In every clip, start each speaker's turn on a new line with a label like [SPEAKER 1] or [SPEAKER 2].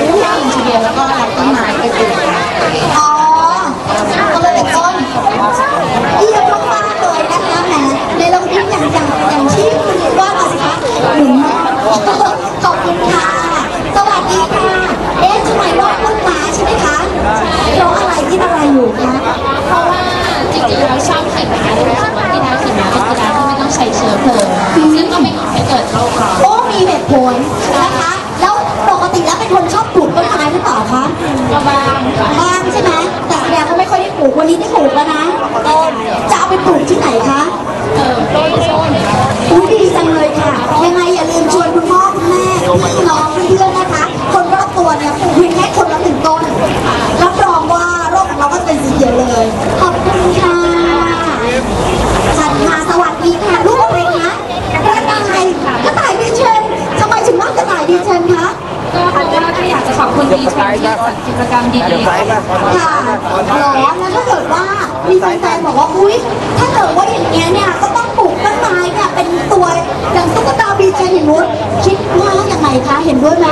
[SPEAKER 1] 五花五
[SPEAKER 2] ขอบคุณค่ะจัดมาสวัสดีค่ะลู
[SPEAKER 1] ก
[SPEAKER 2] อะไรคะกระต่ายกระต่ายดีเชนทำไมถึงว่ากระต่ายดีเชนคะ
[SPEAKER 1] ก็เพราะว่าก็อยากจะขอบคุณดีเชนที่จัดกิจกรรมดีๆ
[SPEAKER 2] ค่ะ ค่ะหรอแล้วถ้าเกิดว่า มีแฟนๆบอกว่าอุ้ยถ้าเกิดว่าอย่างเงี้ยเนี่ยก็ต้องปลูกต้นไม้เนี่ยเป็นตัวอย่างตุ๊กตาบีเจนอย่างนู้นคิดว่ายังไงคะเห็นด้วยไหม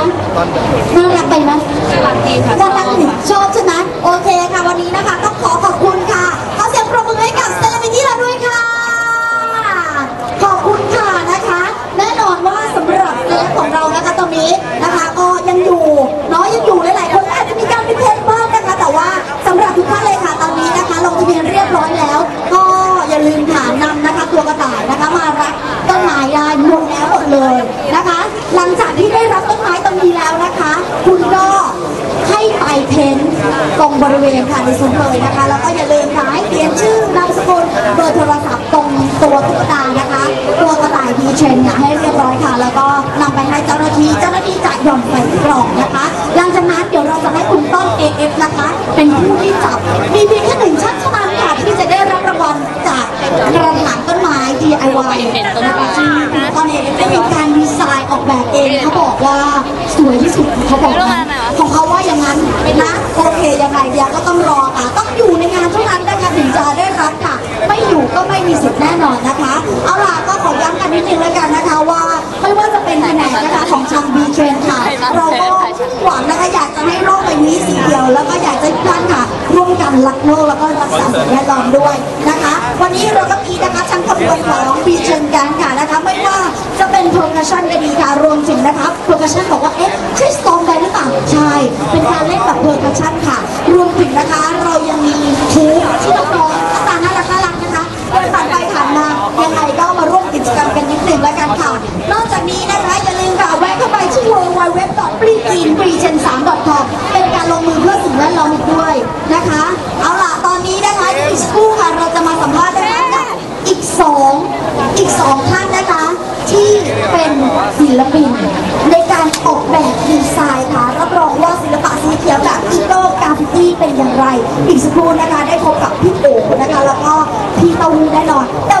[SPEAKER 2] น่ารักไปไหม
[SPEAKER 1] ๆรักดีค่ะ
[SPEAKER 2] น่ารักหนึ่งชอบใช่ไหมโอเคค่ะวันนี้นะคะต้องขอขอบคุณค่ะขอเสียงปรบมือให้กับเซเลบริตี้เราด้วย กระต่ายนะคะ มารับต้นไม้ได้หมดแล้วหมดเลยนะคะ หลังจากที่ได้รับต้นไม้ตรงนี้แล้วนะคะ คุณก็ให้ไปเพ้นตรงบริเวณค่ะในซุ้มเลยนะคะ แล้วก็อย่าลืมค่ะให้เขียนชื่อนามสกุลเบอร์โทรศัพท์ตรงตัวตุ๊กตานะคะ ตัวกระต่ายดีเทรนเนี่ยให้เรียบร้อยค่ะ แล้วก็นำไปให้เจ้าหน้าที่เจ้าหน้าที่จะหย่อนใส่กล่องนะคะ หลังจากนั้นเดี๋ยวเราจะให้คุณต้น AF นะคะ เป็นผู้ที่จับมีเพียงแค่หนึ่งชั้น DIY นะคะซึ่งคุณต้น AF ได้มีการดีไซน์ออกแบบเองเขาบอกว่าสวยที่สุดเขาบอกนะของเขาว่าอย่างนั้นนะโอเคยังไงเดียวก็ต้องรอค่ะต้องอยู่ในงาน จะได้รับค่ะ ไม่อยู่ก็ไม่มีสิทธิ์แน่นอนนะคะ เอาล่ะก็ขอย้ำกันนิดนึงแล้วกันนะคะว่าไม่ว่าจะเป็นแผนกนะคะของทางบีเทรนค่ะ เราก็หวังนะคะอยากจะให้โลกใบนี้สีเดียว แล้วก็อยากจะให้ทุกท่านค่ะ ร่วมกันรักโลกแล้วก็รักษาสิ่งแวดล้อมด้วยนะคะ วันนี้เราก็มีนะคะทั้งขบวนของบีเทรนกันค่ะนะคะ ไม่ว่าจะเป็นโปรแกรชั่นก็ดีค่ะรวมถึงนะคะโปรแกรชั่นบอกว่าเอ๊ะใช่สตอมได้หรือเปล่าใช่เป็นการเล่นแบบเพอร์คัชชั่นค่ะ รวมถึงนะคะเรายังมีทูบที่น้อง ยังไงก็มาร่วมกิจกรรมกันนิดหนึ่งแล้วกันค่ะ นอกจากนี้นะคะอย่าลืมค่ะแวะเข้าไปที่ w w w p r e g r e e n p r e g e n 3 com เป็นการลงมือเพื่อสิ่งแวดล้อมอีกด้วยนะคะ เอาล่ะตอนนี้นะคะอีกสู่ค่ะเราจะมาสัมภาษณ์นะคะกับอีกสองอีกสองท่านนะคะ ที่เป็นศิลปิน ในการออกแบบดีไซน์ค่ะรับรองว่าศิลปะสีเขียวแบบอีโก้กาฟิตี้เป็นอย่างไร อีกสักครู่นะคะได้พบกับพี่โอ๋นะคะ แล้วก็พี่เต้าหู้แน่นอนแ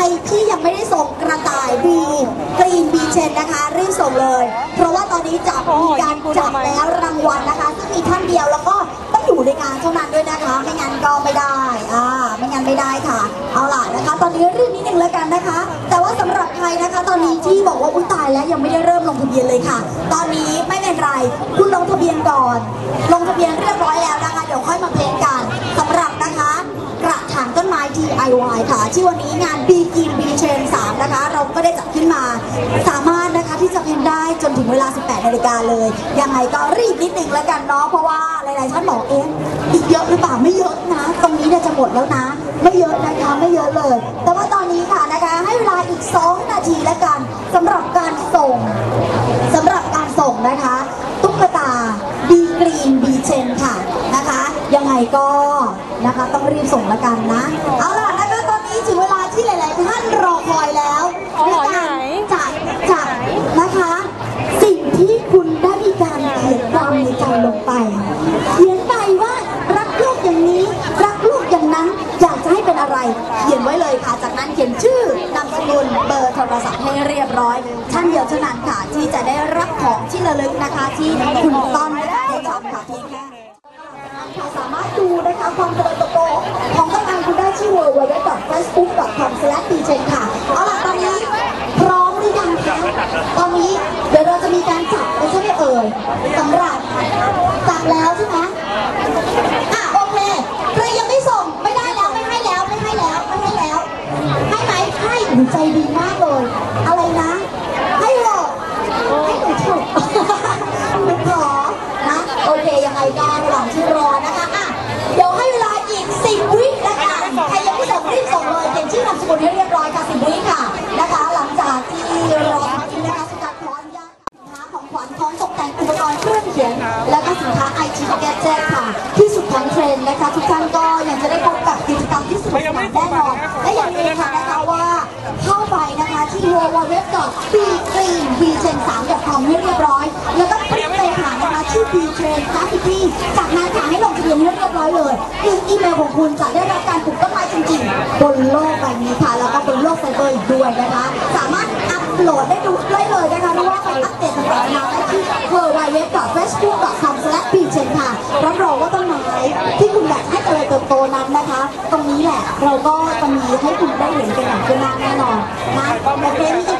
[SPEAKER 2] รับใครที่ยังไม่ได้ส่งกระต่ายบีกรีนบีเชนนะคะ รีบส่งเลย เพราะว่าตอนนี้จับมีการจับแล้วรางวัลนะคะซึ่งมีท่านเดียวแล้วก็ต้องอยู่ในงานเท่านั้นด้วยนะคะ ไม่งั้นก็ไม่ได้อ่าไม่งั้นไม่ได้ค่ะ เอาล่ะนะคะ ตอนนี้รีบนิดนึงแล้วกันนะคะ แต่ว่าสำหรับใครนะคะตอนนี้ที่บอกว่าอุ้ยตายแล้วยังไม่ได้เริ่มลงทะเบียนเลยค่ะ ตอนนี้ไม่เป็นไรคุณลงทะเบียนก่อน ลงทะเบียนเรียบร้อยแล้วนะคะ เดี๋ยวค่อยมา DIY ค่ะที่วันนี้งาน B g i n B Train 3 นะคะ เราก็ได้จัดขึ้นมา สามารถนะคะที่จะเพนได้จนถึงเวลา 18 นาฬิกาเลย ยังไงก็รีบนิดนึงแล้วกันเนาะ เพราะว่าหลายๆท่านบอกเอ๊ะอีกเยอะหรือเปล่า ไม่เยอะนะ ตรงนี้เนี่ยจะหมดแล้วนะ ไม่เยอะนะคะ ไม่เยอะเลย แต่ว่าตอนนี้ค่ะนะคะ ให้เวลาอีก 2 นาทีแล้วกันสำหรับการส่งสำหรับการส่งนะคะ ตุ๊กตาดีกรีนบีเชนค่ะ ก็นะคะต้องรีบส่งละกันนะ เอาล่ะนะคะตอนนี้ถึงเวลาที่หลาย ๆ ท่านรอคอยแล้ว
[SPEAKER 3] อ๋อ
[SPEAKER 2] ใน
[SPEAKER 3] ไหน
[SPEAKER 2] การจัดจัดนะคะ สิ่งที่คุณได้มีการเขียนความในใจลงไป เขียนไปว่ารักลูกอย่างนี้ รักลูกอย่างนั้นอยากจะให้เป็นอะไร เขียนไว้เลยค่ะ จากนั้นเขียนชื่อนามสกุลเบอร์โทรศัพท์ให้เรียบร้อยท่านเดียวเท่านั้นค่ะที่จะได้รับของที่ระลึกนะคะที่คุณต้อนได้ชอบค่ะเพียงแค่ ดูนะคะความตะวันตกของข้างในคุณได้ที่ www.facebook ค่ะ เอาล่ะตอนนี้พร้อมหรือยังคะตอนนี้เดี๋ยวเราจะมีการจับไม่ใช่ไหมเอ่ยสำหรับจับแล้วใช่ไหมอะโอเคใครยังไม่ส่งไม่ได้แล้วไม่ให้แล้วไม่ให้แล้วไม่ให้แล้ว ให้ไหมให้หนูใจดีมากเลย อะไรนะ ให้เหรอให้หนูถูก หนูขอนะ โอเค ยังไงก็ระหว่างที่รอนะคะอะเดี๋ยวให้เวลาอีกสิบวิละกันใครยังไม่ส่งรีบส่งเลยเขียนชื่อนามสกุลให้เรียบร้อยค่ะสิบวิค่ะนะคะ หลังจากที่รอทีนะคะสุดาขออนุญาตสินค้าของขวัญของต กอุปกรณ์เครื่องเขียน แล้วก็สินค้าไอทีแกเจ็ตค่ะ ที่สุดทั้งเทรนด์นะคะ ทุกท่านก็ยังจะได้พบกับกิจกรรมที่สนุกสนานแน่นอนและอย่าลืมค่ะนะคะว่าเข้าไปนะคะที่ www.bgreenbtrain3.com ให้เรียบร้อย แล้วก็คลิกเลยค่ะนะคะที่ B Train Graffiti จากนั้นค่ะให้ลงทะเบียนให้เรียบร้อยเลยคืออีเมลของคุณจะได้รับการปลูกต้นไม้จริงๆ บนโลกใบนี้ค่ะ แล้วก็บนโลกไซเบอร์อีกด้วยนะคะ สามารถ โหลดได้ดูได้เลยนะคะหรือว่าไปอัปเดตต่างๆนานาได้ที่ www.facebook.com/btrain ค่ะรับรองว่าต้นไม้ที่คุณอยากให้เจริญเติบโตนั้นนะคะ ตรงนี้แหละเราก็จะมีให้คุณได้เห็นกันอย่างเป็นหน้าแน่นอนนะโอเคนี่กไหม